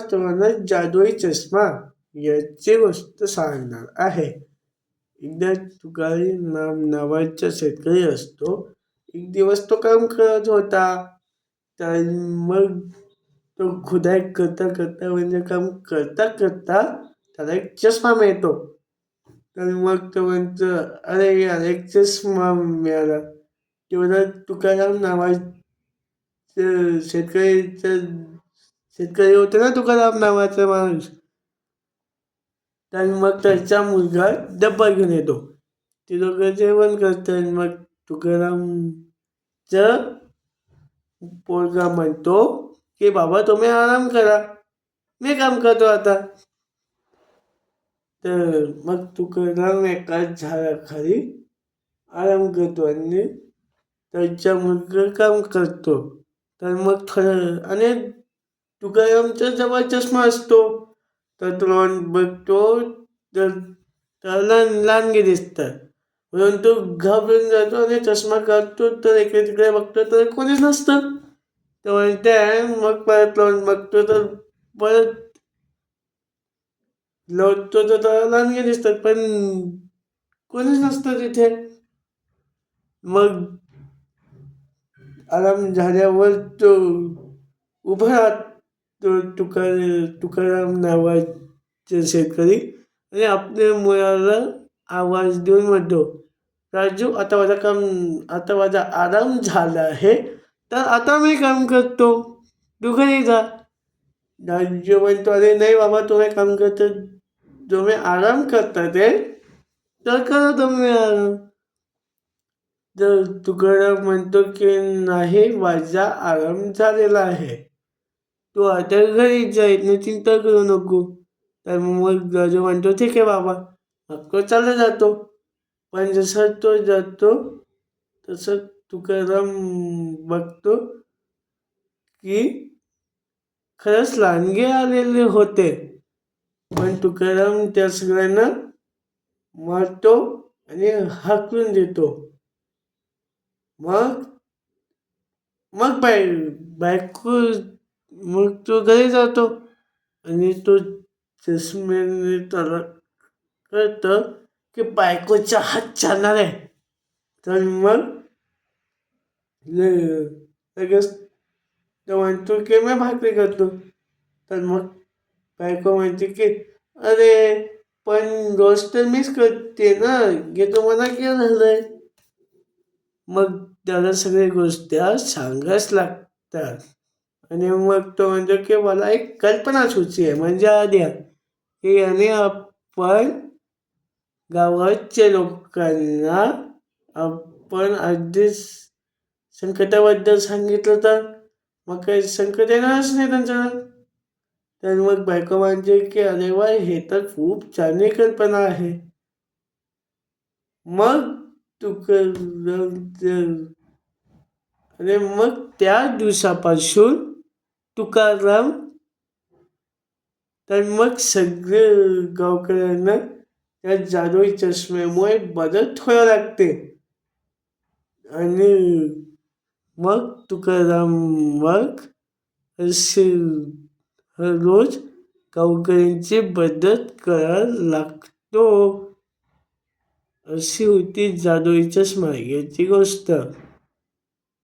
आज तुम्हाला जादुई चष्मा याची गोष्ट सांगणार आहे. एकदा तुकारी नाम नावाचा शेतकरी असतो एक दिवस तो काम करत होता. तर मग तो खुदाई करता करता म्हणजे काम करता करता त्याला एक चष्मा मिळतो. तर मग तो म्हणतो अरे यार एक चष्मा मिळाला. तेवढा तुकाराम नावाचं शेतकरीचं शेतकरी होते ना तुकाराम नावाचा माणूस. तर मग त्याचा मुलगा डब्बा घेऊन येतो. ते लोक जेवण करतात मग तुकारामचं पोरगा म्हणतो की बाबा तुम्ही आराम करा. मी काम करतो आता. तर मग तुकाराम एका झाडाखाली आराम करतो आणि त्याचा मुलगा काम करतो. तर मग थोडं आणि तुकारामच्या जवळ चष्मा असतो. तर तो बघतो तर त्याला लांडगे दिसतात. म्हणून तो घाबरून जातो आणि चष्मा काढतो. तर इकडे तिकडे बघतो तर कोणीच नसतं. तर म्हणते मग परत लावून बघतो तर परत लवतो तर त्याला लांडगे दिसतात. पण कोणीच नसतं तिथे. मग आराम झाल्यावर तो उभा राहतो तुकार तुकाराम नावाचे शेतकरी. आणि आपल्या मुलाला आवाज देऊन म्हणतो राजू आता माझा काम आता माझा आराम झाला आहे तर आता मी काम करतो. तू घरी जा. राजू म्हणतो अरे नाही बाबा तुम्ही काम करतो तुम्ही आराम करता ते तर करा तुम्ही आराम. तर तुकाराम म्हणतो की नाही माझा आराम झालेला आहे. तू आता घरी जाईल चिंता करू नको. तर मग राजू म्हणतो ठीक आहे बाबा हक्क चालला जातो. पण जसा तो जातो तसं तुकाराम बघतो की खरंच लांडगे आलेले होते. पण तुकाराम त्या सगळ्यांना मारतो आणि हाकलून देतो. मग मग बाय बायको मग तो घरी जातो आणि तो चष्म्याने त्याला कळतं की बायकोचा हात चालणार आहे. तर मग लगेच तो म्हणतो की मी भाकरी करतो. तर मग बायको म्हणते की अरे पण गोष्ट तर मीच करते ना हे तुम्हाला काय झालंय? मग त्याला सगळ्या गोष्टी सांगाच लागतात. आणि मग तो म्हणतो की मला एक कल्पना सुची आहे. म्हणजे आधी की याने आपण गावाच्या लोकांना आपण आधीच संकटाबद्दल सांगितलं तर मग काही संकट येणारच नाही त्यांच्यावर. तर मग बायको म्हणजे की अरे वा हे तर खूप चांगली कल्पना आहे. मग तू आणि मग त्या दिवसापासून तुकाराम तर मग सगळे गावकऱ्यांना त्या जादुई चष्म्यामुळे मदत व्हायला लागते. आणि मग तुकाराम मग असे रोज गावकऱ्यांची मदत करायला लागतो. अशी होती जादुई चष्मा याची गोष्ट.